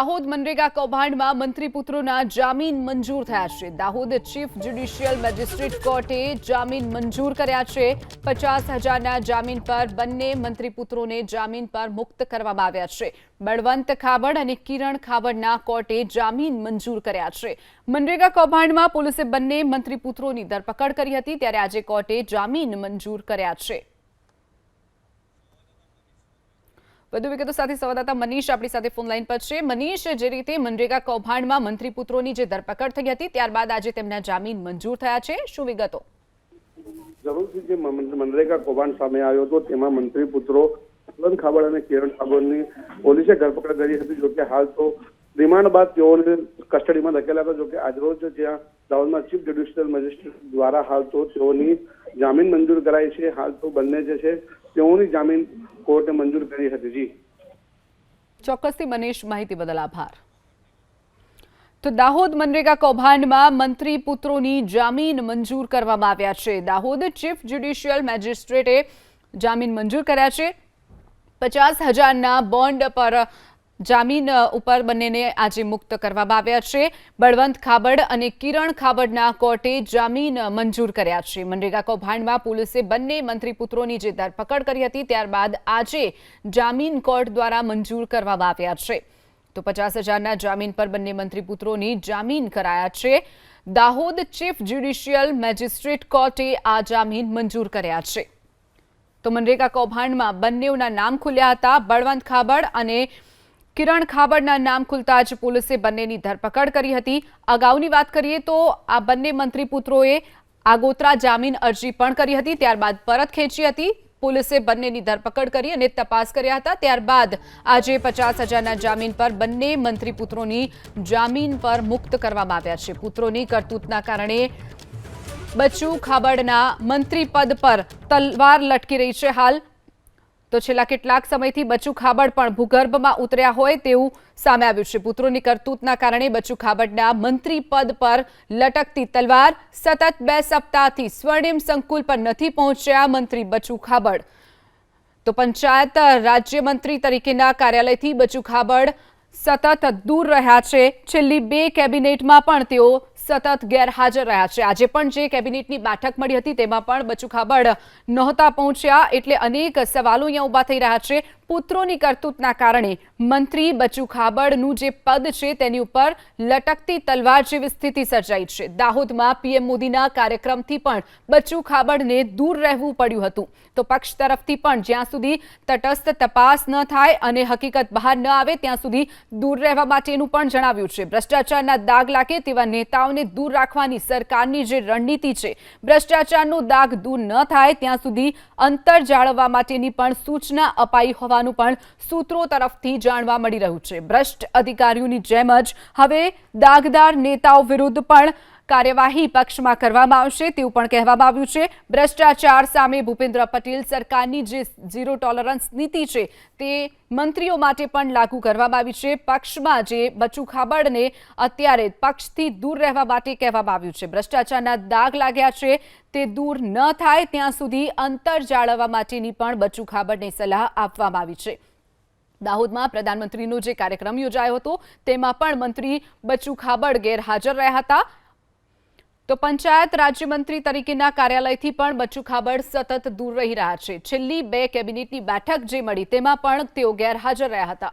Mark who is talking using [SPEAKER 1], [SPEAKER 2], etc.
[SPEAKER 1] દાહોદ મનરેગા કૌભાંડમાં મંત્રી પુત્રોના જામીન મંજૂર થયા છે. દાહોદ ચીફ જ્યુડિશિયલ મેજિસ્ટ્રેટ કોર્ટે જામીન મંજૂર કર્યા છે. પચાસ હજારના જામીન પર બંને મંત્રી પુત્રોને જામીન પર મુક્ત કરવામાં આવ્યા છે. બળવંત ખાબડ અને કિરણ ખાબડના કોર્ટે જામીન મંજૂર કર્યા છે. મનરેગા કૌભાંડમાં પોલીસે બંને મંત્રી પુત્રોની ધરપકડ કરી હતી, ત્યારે આજે કોર્ટે જામીન મંજૂર કર્યા છે. વધુ વિગતો સાથે સંવાદદાતા મનીષ આપણી સાથે ફોન લાઈન પર છે. મનીષ, જે રીતે મનરેગા કૌભાંડમાં મંત્રી પુત્રોની જે ધરપકડ થઈ હતી, ત્યારબાદ આજે તેમના જામીન મંજૂર થયા છે. શું વિગતો?
[SPEAKER 2] જરૂરથી જે મનરેગા કૌભાંડ સામે આવ્યો હતો, તેમાં મંત્રી પુત્રો બલવંત ખાબડ અને કિરણ ખાબડની પોલીસે ધરપકડ કરી હતી. જોકે હાલ તો રિમાન્ડ બાદ તેઓને કસ્ટડીમાં ધકેલા હતા જોકે આજરોજ જ્યાં દાહોદમાં ચીફ જ્યુડિશિયલ મેજિસ્ટ્રેટ દ્વારા હાલ તો તેઓની જામીન મંજૂર કરાઈ છે. હાલ તો બંને જે છે, તેઓની જામીન કોર્ટે મંજૂર કરી હતી, જી.
[SPEAKER 1] ચોક્કસથી મનીષ, માહિતી બદલ આભાર. તો દાહોદ મનરેગા કૌભાંડમાં મંત્રી પુત્રોની જામીન મંજૂર કરવામાં આવ્યા છે. દાહોદ ચીફ જ્યુડિશિયલ મેજિસ્ટ્રેટે જામીન મંજૂર કર્યા છે. પચાસ હજારના બોન્ડ પર જામીન ઉપર બંનેને આજે મુક્ત કરવામાં આવ્યા છે. બળવંત ખાબડ અને કિરણ ખાબડના કોર્ટે જામીન મંજૂર કર્યા છે. મનરેગા કૌભાંડમાં પોલીસે બંને મંત્રી પુત્રોની જે ધરપકડ કરી હતી, ત્યારબાદ આજે જામીન કોર્ટ દ્વારા મંજૂર કરવામાં આવ્યા છે. તો પચાસ હજારના જામીન પર બંને મંત્રી પુત્રોની જામીન કરાયા છે. દાહોદ ચીફ જ્યુડિશિયલ મેજિસ્ટ્રેટ કોર્ટે આ જામીન મંજૂર કર્યા છે. તો મનરેગા કૌભાંડમાં બંનેઓના નામ ખુલ્યા હતા. બળવંત ખાબડ અને કિરણ ખાબડના નામ ખુલતા જ પોલીસે બંનેની ધરપકડ કરી હતી. અગાઉની વાત કરીએ તો આ બંને મંત્રી પુત્રોએ આગોતરા જામીન અરજી પણ કરી હતી, ત્યારબાદ પરત ખેંચી હતી. પોલીસે બંનેની ધરપકડ કરી અને તપાસ કર્યા હતા. ત્યારબાદ આજે પચાસ હજારના જામીન પર બંને મંત્રી પુત્રોની જામીન પર મુક્ત કરવામાં આવ્યા છે. પુત્રોની કરતૂતના કારણે બચ્ચુ ખાબડના મંત્રી પદ પર તલવાર લટકી રહી છે હાલ. તો છેલ્લા કેટલાક સમયથી બચ્ચુ ખાબડ પણ ભૂગર્ભમાં ઉતર્યા હોય તેવું સામે આવ્યું છે. પુત્રોની કરતૂતના કારણે બચ્ચુ ખાબડના મંત્રી પદ પર લટકતી તલવાર સતત બે સપ્તાહથી સ્વર્ણિમ સંકુલ પર નથી પહોંચ્યા મંત્રી બચ્ચુ ખાબડ. તો પંચાયત રાજ્યમંત્રી તરીકેના કાર્યાલયથી બચુ ખાબડ સતત દૂર રહ્યા છે. છેલ્લી બે કેબિનેટમાં પણ તેઓ સતત ગેરહાજર રહ્યા છે. આજે પણ જે કેબિનેટની બેઠક મળી હતી તેમાં પણ બચુ ખાબડ નહોતા પહોંચ્યા એટલે અનેક સવાલો અહીંયા ઊભા થઈ રહ્યા છે. પુત્રોની કરતૂતના કારણે મંત્રી બચુ ખાબડનું જે પદ છે તેની ઉપર લટકતી તલવાર જેવી સ્થિતિ સર્જાઈ છે. દાહોદમાં પીએમ મોદીના કાર્યક્રમથી પણ બચુ ખાબડને દૂર રહેવું પડ્યું હતું. તો પક્ષ તરફથી પણ જ્યાં સુધી તટસ્થ તપાસ ન થાય અને હકીકત બહાર ન આવે, ત્યાં સુધી દૂર રહેવા માટેનું પણ જણાવ્યું છે. ભ્રષ્ટાચારના દાગ લાગે તેવા નેતાઓને દૂર રાખવાની સરકારની જે રણનીતિ છે, ભ્રષ્ટાચારનો દાગ દૂર ન થાય, ત્યાં સુધી અંતર જાળવવા માટેની પણ સૂચના અપાઈ હોવાનું પણ સૂત્રો તરફથી જાણવા મળી રહ્યું છે. ભ્રષ્ટ અધિકારીઓની જેમ જ હવે દાગદાર નેતાઓ વિરુદ્ધ પણ કાર્યવાહી પક્ષમાં કરવામાં આવશે તેવું પણ કહેવામાં આવ્યું છે. ભ્રષ્ટાચાર સામે ભૂપેન્દ્ર પટેલ સરકારની જે ઝીરો ટોલરન્સ નીતિ છે તે મંત્રીઓ માટે પણ લાગુ કરવામાં આવી છે. પક્ષમાં જે બચુ ખાબડને અત્યારે પક્ષથી દૂર રહેવા માટે કહેવામાં આવ્યું છે. ભ્રષ્ટાચારના દાગ લાગ્યા છે. તે દૂર ન થાય ત્યાં સુધી અંતર જાળવવા માટેની પણ બચુ ખાબડને સલાહ આપવામાં આવી છે. દાહોદમાં પ્રધાનમંત્રીનો જે કાર્યક્રમ યોજાયો હતો, તેમાં પણ મંત્રી બચુ ખાબડ ગેરહાજર રહ્યા હતા. તો પંચાયત રાજ્યમંત્રી તરીકેના કાર્યાલયથી પણ બચ્ચુ ખાબડ સતત દૂર રહી રહ્યા છે. છેલ્લી બે કેબિનેટની બેઠક જે મળી તેમાં પણ તેઓ ગેરહાજર રહ્યા હતા.